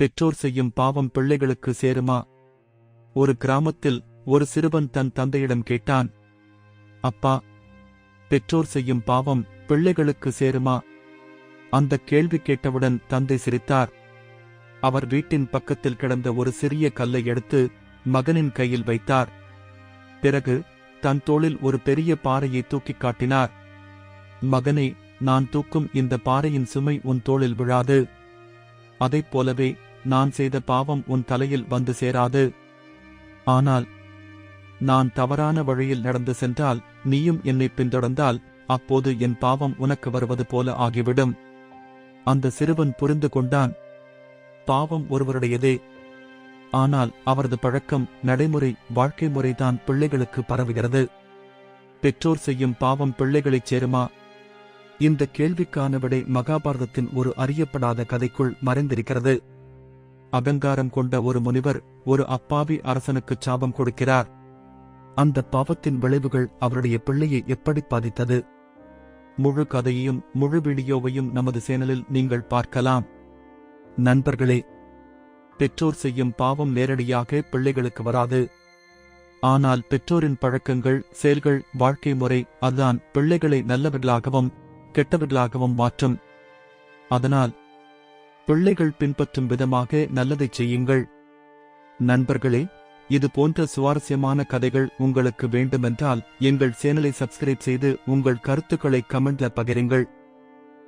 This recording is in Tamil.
பெற்றோர் செய்யும் பாவம் பிள்ளைகளுக்கு சேருமா? ஒரு கிராமத்தில் ஒரு சிறுவன் தன் தந்தையிடம் கேட்டான் அப்பா பெற்றோர் செய்யும் பாவம் பிள்ளைகளுக்கு சேருமா? அந்த கேள்வி கேட்டவுடன் தந்தை சிரித்தார். அவர் வீட்டின் பக்கத்தில் கிடந்த ஒரு சிறிய கல்லை எடுத்து மகனின் கையில் வைத்தார். பிறகு தன் தோளில் ஒரு பெரிய பாறையை தூக்கிக் காட்டினார். மகனே நான் தூக்கும் இந்த பாறையின் சுமை உன் தோளில் விழாது. அதைப் போலவே நான் செய்த பாவம் உன் தலையில் வந்து சேராது. ஆனால் நான் தவறான வழியில் நடந்து சென்றால் நீயும் என்னை பின்தொடர்ந்தால் அப்போது என் பாவம் உனக்கு வருவது போல ஆகிவிடும். அந்த சிறுவன் புரிந்து கொண்டான். பாவம் ஒருவருடையதே. ஆனால் அவரது பழக்கம் நடைமுறை வாழ்க்கை முறைதான் பிள்ளைகளுக்கு பரவுகிறது. பெற்றோர் செய்யும் பாவம் பிள்ளைகளைச் சேருமா? இந்த கேள்விக்கான விடை மகாபாரதத்தின் ஒரு அறியப்படாத கதைக்குள் மறைந்திருக்கிறது. அகங்காரம் கொண்ட ஒரு முனிவர் ஒரு அப்பாவி அரசனுக்குச் சாபம் கொடுக்கிறார். அந்த பாவத்தின் விளைவுகள் அவருடைய பிள்ளையை எப்படி பாதித்தது? முழு கதையையும் முழு வீடியோவையும் நமது சேனலில் நீங்கள் பார்க்கலாம். நண்பர்களே பெற்றோர் செய்யும் பாவம் நேரடியாக பிள்ளைகளுக்கு வராது. ஆனால் பெற்றோரின் பழக்கங்கள் செயல்கள் வாழ்க்கை முறை அதுதான் பிள்ளைகளை நல்லவர்களாகவும் கெட்டவர்களாகவும் மாற்றும். அதனால் பிள்ளைகள் பின்பற்றும் விதமாக நல்லதைச் செய்யுங்கள். நண்பர்களே இது போன்ற சுவாரஸ்யமான கதைகள் உங்களுக்கு வேண்டுமென்றால் எங்கள் சேனலை சப்ஸ்கிரைப் செய்து உங்கள் கருத்துக்களை கமெண்ட்ல பகிருங்கள்.